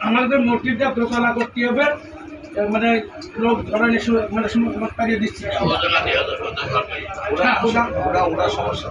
আমাদের- মসজিদটা দোতলা করতে হবে। মানে লোক ধরেন মানে সময় দিচ্ছে দিচ্ছি। ওরা ওরা সমস্যা।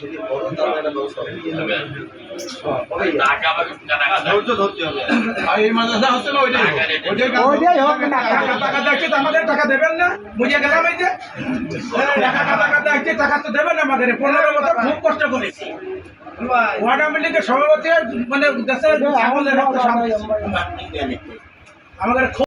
রক্ত সামনে আমাদের খুব ধৈর্য ধরতে হবে। আর এই মাদ্রাসা হচ্ছে না ওইটাই। ওইটাই হোক। ওইটাই হোক না টাকা টাকা দেখছে তো আমাদের টাকা দেবেন না? বুঝে গেলাম এই যে? টাকা টাকা দেখছে টাকা তো দেবেন না আমাদের। পনেরো বছর খুব কষ্ট করেছি। ওয়ার্ড আওয়ামী লীগের সভাপতি মানে দেশের আমাদের আমাদের খুব